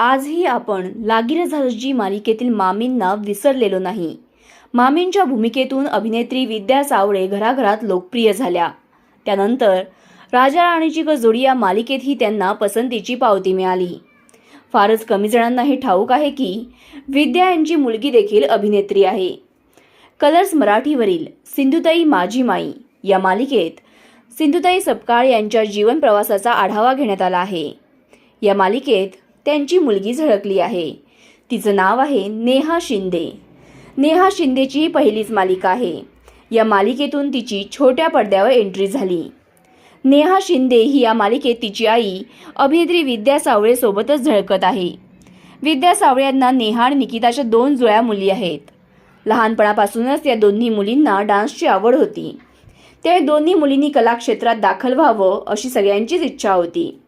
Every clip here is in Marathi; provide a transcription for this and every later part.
आजही आपण लागिरं झालं जी मालिकेतील मामींना विसरलेलो नाही. मामींच्या भूमिकेतून अभिनेत्री विद्या सावळे घराघरात लोकप्रिय झाल्या. त्यानंतर राजा राणीची जोडी या मालिकेतही त्यांना पसंतीची पावती मिळाली. फारच कमी जणांना हे ठाऊक आहे की विद्या यांची मुलगी देखील अभिनेत्री आहे. कलर्स मराठीवरील सिंधुताई माझी माई या मालिकेत सिंधुताई सपकाळ यांच्या जीवन प्रवासाचा आढावा घेण्यात आला आहे. या मालिकेत त्यांची मुलगी झळकली आहे. तिचं नाव आहे नेहा शिंदे. नेहा शिंदेची ही पहिलीच मालिका आहे. या मालिकेतून तिची छोट्या पडद्यावर एंट्री झाली. नेहा शिंदे ही या मालिकेत तिची आई अभिनेत्री विद्या सावळेसोबतच झळकत आहे. विद्या सावळे यांना नेहा आणि निकिताच्या दोन जुळ्या मुली आहेत. लहानपणापासूनच या दोन्ही मुलींना डान्सची आवड होती. त्या दोन्ही मुलींनी कलाक्षेत्रात दाखल व्हावं अशी सगळ्यांचीच इच्छा होती.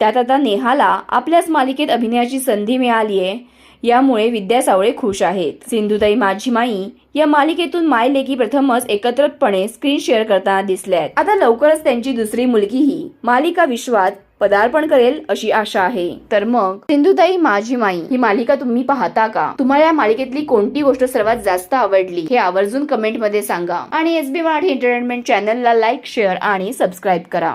त्यात आता नेहाला आपल्याच मालिकेत अभिनयाची संधी मिळाली आहे यामुळे विद्या सावळे खुश आहेत. सिंधुताई माझी माई या मालिकेतून माय लेकी प्रथमच एकत्रितपणे स्क्रीन शेअर करताना दिसल्यात. आता लवकरच त्यांची दुसरी मुलगीही मालिका विश्वात पदार्पण करेल अशी आशा आहे. तर मग सिंधुताई माझी माई ही मालिका तुम्ही पाहता का? तुम्हाला या मालिकेतली कोणती गोष्ट सर्वात जास्त आवडली हे आवर्जून कमेंटमध्ये सांगा. आणि एस बी मराठी एंटरटेनमेंट चॅनलला लाईक शेअर आणि सबस्क्राईब करा.